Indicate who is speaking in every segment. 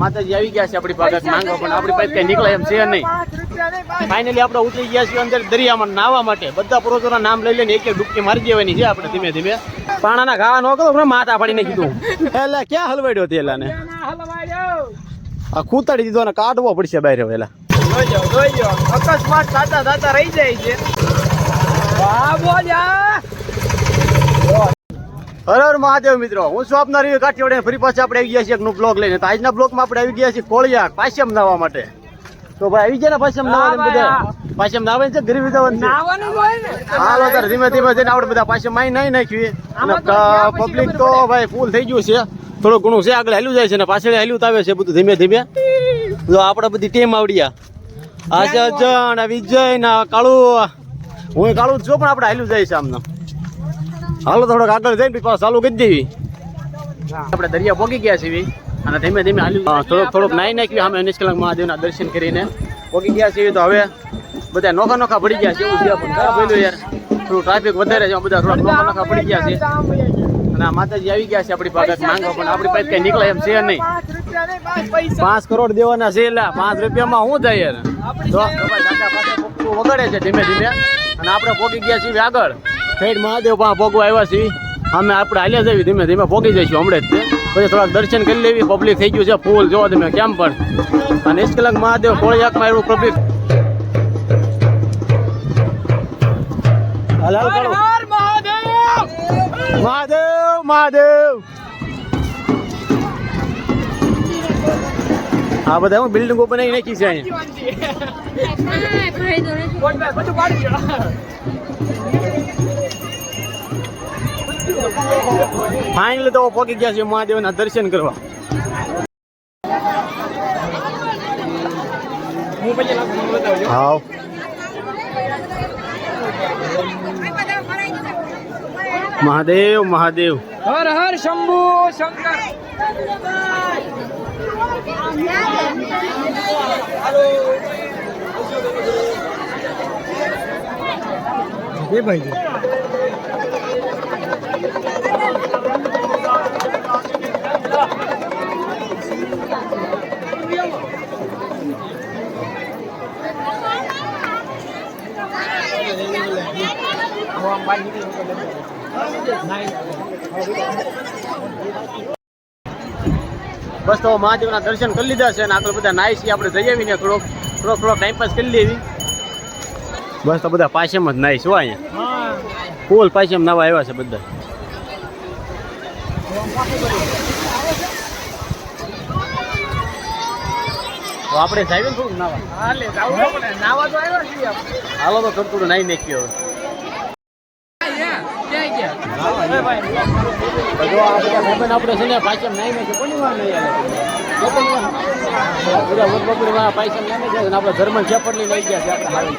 Speaker 1: માતાજી આવી ગયા છે આપણી પાસે માંગવા પણ આપણી પાસે કઈ નીકળે એમ છે નહીં. ફાઇનલી આપણે ઉતરી ગયા છીએ અંદર દરિયામાં નાહવા માટે. બધા પુરુષોના નામ લઈ લઈને એક એક ડૂબકી મારી દેવાની છે આપણે ધીમે ધીમે. પાણાના ઘા નો કરો હમણાં માથા પાડીને કીધું એટલે ક્યાં હલવાડ્યો તે એલાને? આ ખૂતાડી દીધો ને કાઢવો પડશે બહાર વેલા
Speaker 2: અકસ્માત થતા થતા રહી જાય છે.
Speaker 1: હર મહાદેવ મિત્રો. હું છું આપના રહ્યો ફરી પાછા આપણે આવી ગયા છીએ એકનું બ્લોગ લઈને. તો આજના બ્લોગમાં આપણે આવી ગયા છીએ કોળિયા પાછમ નાવા માટે. તો ભાઈ આવી ગયા ને પાછમ નાવા બધા? પાછમ નાવા છે ગરીબ
Speaker 2: નાવાનું
Speaker 1: હાલો તાર ધીમે ધીમે જઈને આપણે બધા. પાછા માઈ નહીં નાખીએ અને
Speaker 2: તો
Speaker 1: પબ્લિક તો ભાઈ ફૂલ થઈ ગયું છે. થોડું ઘણું છે આગળ હેલું જાય છે ને પાછળ હેલું આવે છે બધું ધીમે ધીમે. જો આપણે બધી ટીમ આવડ્યા આજે આ વિજય ના કાળુ. હું કાળુ જો પણ આપણે હેલું જાય છે આમને. હાલો થોડોક આગળ જઈને પછી પાછું ચાલુ કરી દેવી. આપણે દરિયા પોગી ગયા છીએ અને ધીમે ધીમે હાલ્યું થોડોક થોડોક નાઈ નાખ્યું અમે નિષ્કલંક મહાદેવના દર્શન કરીને. પોગી ગયા છીએ તો હવે બધા નોખા નોખા પડી ગયા છે. એવું થયા પણ ખરાબ બોલ્યું યાર. થોડું ટ્રાફિક વધારે છે બધા થોડા નોખા નોખા પડી ગયા છે. અને આ માતાજી આવી ગયા છે આપણી પાસે માંગવા પણ આપણી પાસે કઈ નીકળે એમ છે. નહીં.
Speaker 2: પાંચ પૈસા.
Speaker 1: કરોડ દેવાના છે એટલે પાંચ રૂપિયામાં શું થાય યાર? પાસે વગાડે છે ધીમે ધીમે. અને આપણે પોગી ગયા છીએ આગળ. ઠેઠ મહાદેવ પા ભોગવા આવ્યા છીએ. અમે આપણે હાલ્યા જઈએ ધીમે ધીમે ભોગી જઈશું હમણાં જ પછી થોડાક દર્શન કરી લેવી પબ્લિક થઈ ગયું છે ફૂલ જોવો તમે કેમ પણ. અને નિષ્કલંક મહાદેવ કોળિયાકમાં એવું પબ્લિક.
Speaker 2: મહાદેવ!
Speaker 1: મહાદેવ આ બધા હું બિલ્ડિંગો બનાવી નાખી છે અહીંયા ફાઇનલી તો પહોંચી ગયા છે મહાદેવના દર્શન કરવા.
Speaker 2: હું
Speaker 1: મહાદેવ મહાદેવ.
Speaker 2: હર હર શંભુ શંકર. એ ભાઈ
Speaker 1: બસ તો મહાદેવના દર્શન કરી લીધા છે અને આગળ બધા નાઈ છીએ આપણે જઈ આવીને થોડોક થોડોક થોડોક ટાઈમ પાસ કરી લેવી. બસ તો બધા પાસેમાં જ નાઈ શું અહીંયા. ફૂલ પાસેમાં નવા આવ્યા છે બધા. તો આપણે જઈએ ને થોડુંક નાવા.
Speaker 2: હાલે જાવું તો પડે. નાવા તો આવ્યા છીએ
Speaker 1: હાલો તો કરતું થોડું નાઈ નાખ્યો હવે
Speaker 2: ક્યાં ગયા? એ ભાઈ.
Speaker 1: તો જો આ બધા આપણે છે ને પાછળ નાઈ નાખ્યો કોની વાર. બધા છે લઈ ગયા છે આપણે હારી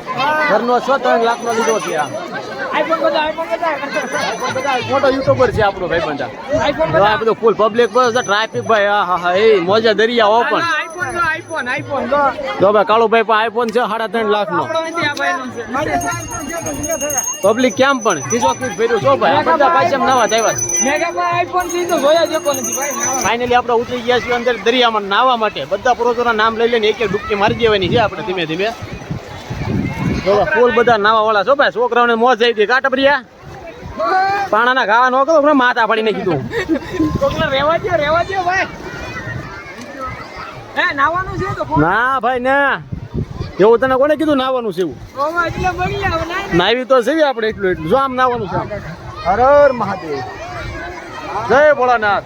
Speaker 1: ઘરનો છ ત્રણ લાખનો લીધો છે આ
Speaker 2: બધા બધા
Speaker 1: બધા મોટો યુટ્યુબર છે આપણો ભાઈબંધ આ. આ
Speaker 2: બધા
Speaker 1: બધું ફૂલ પબ્લિક બસ ટ્રાફિક ભાઈ હા હા હા એ મોજા દરિયા
Speaker 2: આઈફોન નો આઈફોન આઈફોન નો
Speaker 1: જો ભાઈ કાળુભાઈ પણ આઈફોન છે સાડા ત્રણ
Speaker 2: ભાઈનો છે.
Speaker 1: પબ્લિક કેમ પણ? ત્રીસો કીટ ફેર્યું? છો ભાઈ બધા પાછળ નવા જ આવ્યા છે.
Speaker 2: મેગા ભાઈ આઈફોનથી તો જોયા જ એકો નથી ભાઈ
Speaker 1: ફાઇનલી આપણે ઉતરી ગયા છીએ અંદર દરિયામાં નાવા માટે. બધા પુરુષોના નામ લઈ લઈને એક એક ડૂબકી મારી દેવાની છે આપણે ધીમે ધીમે. જો ફૂલ બધા નાવા વાળા છો ભાઈ છોકરાઓને મોજ આવી હતી કાટબરિયા પાણાના ઘા નો કરો માથા પાડીને કીધું.
Speaker 2: રેવા દો રેવા દો ભાઈ.
Speaker 1: ના ભાઈ ના. એવું તને કોને કીધું નાવાનું છે એવું? નાવી તો છે આપણે એટલું એટલું. જો આમ નાવાનું છે. હર મહાદેવ. જય ભોળાનાથ.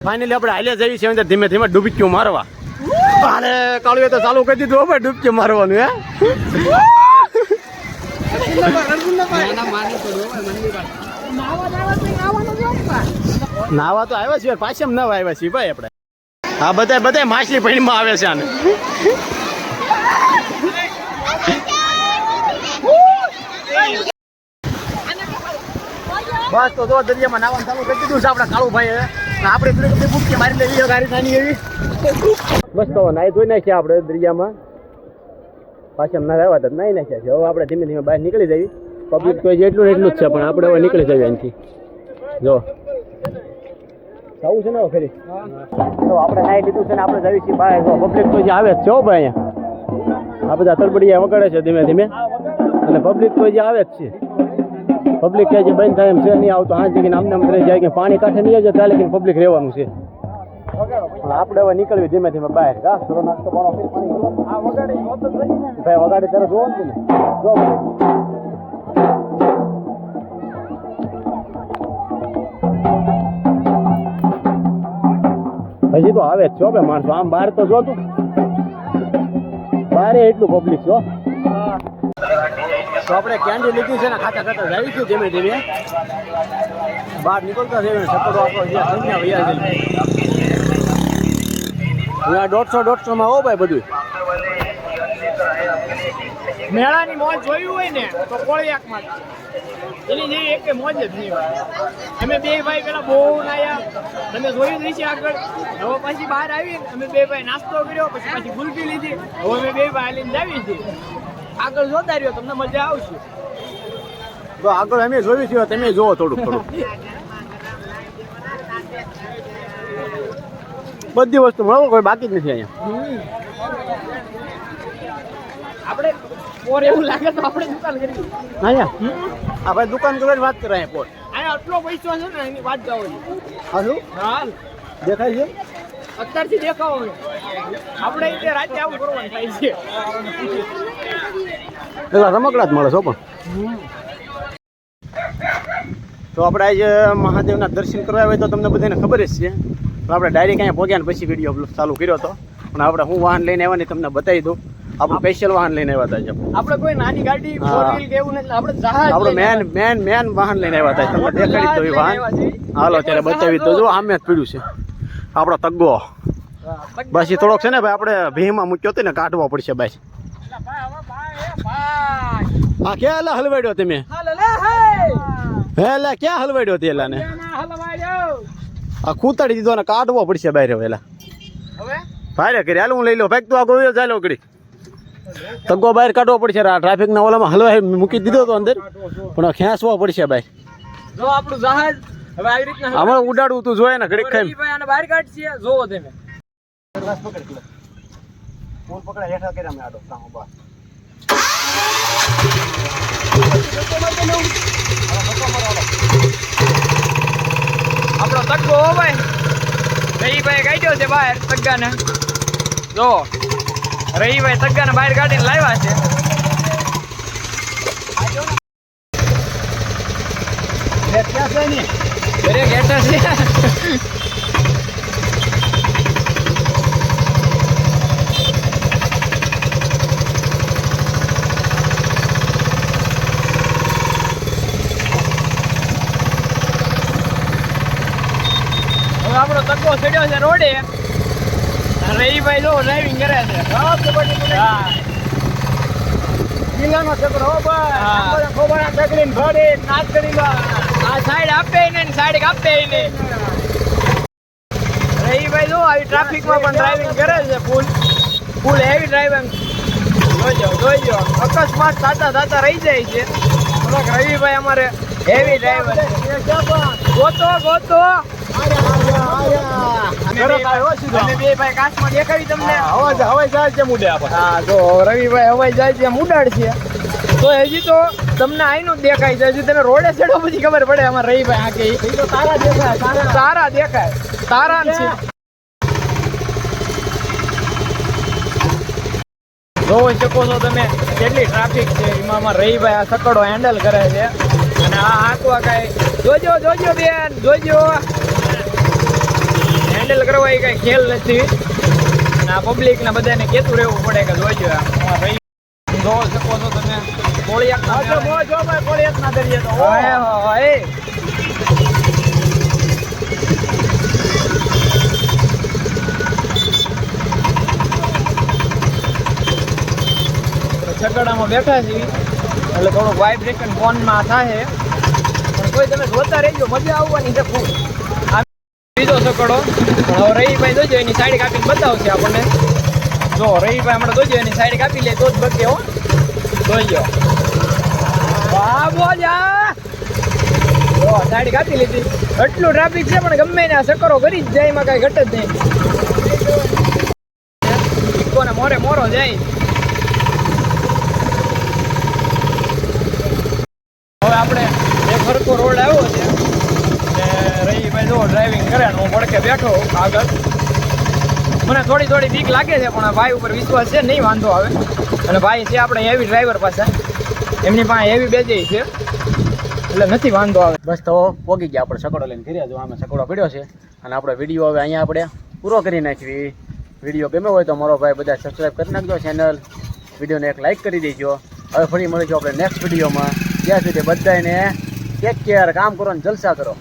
Speaker 1: ફાઇનલી આપણે હાલે જઈએ છીએ અંદર ધીમે ધીમે ડૂબકીઓ મારવા. અરે કાળુએ તો ચાલુ કરી દીધું હવે ભાઈ ડૂબકી મારવાનું હે?
Speaker 2: નાવા તો
Speaker 1: આવ્યા છીએ પાછળ નવા આવ્યા છીએ, ભાઈ આપણે. હા બધા બધા માછલી પાણીમાં આવે છે આને. બસ તો દરિયામાં નાવાનું ચાલુ કરી દીધું છે આપણા કાળુભાઈ આપણે થોડી બધી બુકકી મારી લેવી ગાડી નાની એવી. બસ તો નાઈ ધોઈ નાખ્યા આપણે દરિયામાં. પાછા ના આવ્યા હતા નાઈ નાખ્યા છે. હવે આપણે ધીમે ધીમે બહાર નીકળી જઈએ. પબ્લિક તો જેટલું ને એટલું જ છે પણ આપણે હવે નીકળી જઈએ અહીંથી. જો. જવું છે ને ફરી? તો આપણે નાઈ લીધું છે ને આપણે જઈએ છીએ બહાર. જો પબ્લિક તો જે આવે છે હો ભાઈ અહીંયા. આ બધા તરબડિયા વગાડે છે ધીમે ધીમે. અને પબ્લિક તો જે આવે જ છે. પબ્લિક કહે જે બંધ થાય એમ છે નહીં આવતો. હા જગ્યાએ આમને આમ રહી જાય કે પાણી કાંઠે નહીં આવે ત્યાં લગીને પબ્લિક રહેવાનું છે. આપણે હવે નીકળવી ધીમે ધીમે બહાર. કા નાસ્તો પાણી. ભાઈ વગાડે ત્યારે જોવો ને જો હજી તો આવે જ છો બે માણસો. આમ બહાર તો જો તું. બારે એટલું પબ્લિક છો. તો આપણે કેન્ડી લીધી છે ને ખાતા ખાતા જાય છે ધીમે ધીમે. બહાર નીકળતા છે સકડો આપણો અહીંયા દોઢસો દોઢસો માં હો ભાઈ બધું
Speaker 2: મેળાની મોજ જોયું હોય ને તો કોળિયાકમાં એની જેવી એક મોજ જ નહીં અમે બે ભાઈ પેલા બહુ નાયા. તમે જોયું નીચે આગળ. હવે પછી બહાર આવી અમે બે ભાઈ નાસ્તો કર્યો પછી પછી ગુલફી લીધી. હવે અમે બે ભાઈ લઈને જાવી છીએ. આગળ જોતા રહ્યો તમને મજા આવશે.
Speaker 1: તો આગળ અમે જોયું છે તમે જોવો થોડુંક થોડુંક. બધી વસ્તુ મળો કોઈ બાકી જ નથી અહીંયા.
Speaker 2: આપણે પોર એવું લાગે તો આપણે દુકાન કરી
Speaker 1: અહીંયા આપણે દુકાન કરવા વાત કરે અહીંયા પોર.
Speaker 2: અહીંયા આટલો પૈસો છે ને એની વાત છે
Speaker 1: હા શું
Speaker 2: હાલ.
Speaker 1: દેખાય છે?
Speaker 2: અત્યારથી દેખાવો આપણે રીતે રાતે આવું કરવાનું થાય છે.
Speaker 1: પેલા રમકડા જ મળે છો પણ. તો આપણે આજે મહાદેવના દર્શન કરવા આવ્યા તો તમને બધાને ખબર જ છે. તો આપણે ડાયરેક્ટ અહીંયા પહોંચ્યા ને પછી વીડિયો ચાલુ કર્યો હતો પણ આપણે હું વાહન લઈને આવ્યા ને તમને બતાવી દઉં. આપણું સ્પેશિયલ વાહન લઈને આવ્યા હતા
Speaker 2: આપણે કોઈ નાની ગાડી ફોર વ્હીલ કે એવું નથી આપણે જહાજ
Speaker 1: આપણે મેન મેન મેન વાહન લઈને આવ્યા હતા. તમને દેખાડી તો એ વાહન. હાલો ત્યારે બતાવી તો જો આમે જ પીડ્યું છે. આપણો તગ્ગો. બસ એ થોડોક છે ને ભાઈ આપણે ભીમાં મૂક્યો હતો ને કાઢવો પડશે ભાઈ
Speaker 2: ભાઈ, ભાઈ, ભાઈ.
Speaker 1: આ ક્યાં એલા હલવાડ્યો તમે?
Speaker 2: હાલો
Speaker 1: એલા ક્યાં હલવાડ્યો તે
Speaker 2: ના, ભાઈ, જાઓ.
Speaker 1: આ કૂતાડી દીધો ને કાઢવો પડશે બહાર
Speaker 2: હવે
Speaker 1: ભારે કરી હાલ હું લઈ લો ભાઈ તું આગો વયો ચાલો ઘડી તગ્ગો બહાર કાઢવો પડશે. ટ્રાફિક ના ઓલામાં હલવા મૂકી દીધો તો અંદર. પણ ખેંચવો પડશે ભાઈ.
Speaker 2: જો આપણું જહાજ હવે આવી રીતના
Speaker 1: હમણાં ઉડાડવું તું જોઈએ ને ઘડીક ખાઈ
Speaker 2: ભાઈ આને બહાર કાઢશે. જોવો તમે. આપણો તગ્ગો ભાઈ. ભાઈ કાઢ્યો છે બહાર તગ્ગાને જો. રહીભાઈ તગ્ગાને બહાર કાઢીને લાવ્યા છે. ઘરે ઘેટા આપણો તગ્ગો ચડ્યો છે રોડે. રહીભાઈ જો ડ્રાઇવિંગ કરે છે.
Speaker 1: જિલ્લાનો છોકરો ભાઈ.
Speaker 2: હા.
Speaker 1: આંબોળે ભરી નાચ કરી
Speaker 2: આ સાઈડ આપે ને સાઈડ આપે ને રહીભાઈ જો આવી ટ્રાફિકમાં પણ ડ્રાઇવિંગ કરે છે ફૂલ ફૂલ હેવી ડ્રાઇવિંગ જોઈજો જોઈજો અકસ્માત થતા થતા રહી જાય છે. રવિભાઈ અમારે હેવી ડ્રાઈવર ગોતો ગોતો. તો હજી તો તમને આઈનું દેખાય છે. હજી તમે રોડે ચડો પછી ખબર પડે રહી આ
Speaker 1: દેખાય, તારા.
Speaker 2: તારા દેખાય. તારા છે. જોઈ શકો છો તમે કેટલી ટ્રાફિક છે. એમાં અમારા રહીભાઈ આ સકડો હેન્ડલ કરે છે. અને આ આંકવા કાંઈ. જોજો જોજો બેન જોજો. હેન્ડલ કરવા એ કાંઈ ખેલ નથી. અને આ પબ્લિક ને બધાને કેતું રહેવું પડે કે જોજો આમ. શકો છો તમે.
Speaker 1: કોળિયાકના દરિયે. તો.
Speaker 2: હોય હોય છકડામાં બેઠા છીએ. એટલે થોડુંક વાઇબ્રેશન ફોનમાં થાય. પણ કોઈ તમે જોતા રહેજો મજા આવવાની છે ફૂલ બીજો પણ હવે રહીભાઈ જોજો, એની સાઈડ કાપીને બતાવશે આપણને. જો રહીભાઈ હમણાં જોજો, એની સાઈડ કાપી લે, તો જ બકે હો. જોઈજો બોજા જો સાઈડ કાપી લીધી. એટલું ટ્રાફિક છે પણ ગમે ને આ સકરો કરી જ જાય, એમાં કાંઈ ઘટ જ નહીં. મોરે મોરો જાય હવે આપણે એક હરકો રોડ આવ્યો છે ને રહીભાઈ જો ડ્રાઇવિંગ કરે ને હું પડકે બેઠો આગળ. મને થોડી થોડી બીક લાગે છે, પણ ભાઈ ઉપર વિશ્વાસ છે, નહીં વાંધો આવે. અને ભાઈ છે આપણે હેવી ડ્રાઈવર પાસે. એમની પાસે હેવી બેજે છે. એટલે નથી વાંધો આવે.
Speaker 1: બસ તો પોગી ગયા, આપણે સકડો લઈને ફેર્યા જો, આમે સકડો પડ્યો છે. અને આપણો વીડિયો હવે અહીંયા આપણે પૂરો કરી નાખવી વીડિયો ગમ્યો હોય તો મારો ભાઈ બધા સબસ્ક્રાઈબ કરી નાખજો ચેનલ વિડીયોને એક લાઈક કરી દેજો. હવે ફરી મળીશું આપણે નેક્સ્ટ વિડીયોમાં ત્યાં સુધી બધાને ટેક કેર કામ કરો ને જલસા કરો.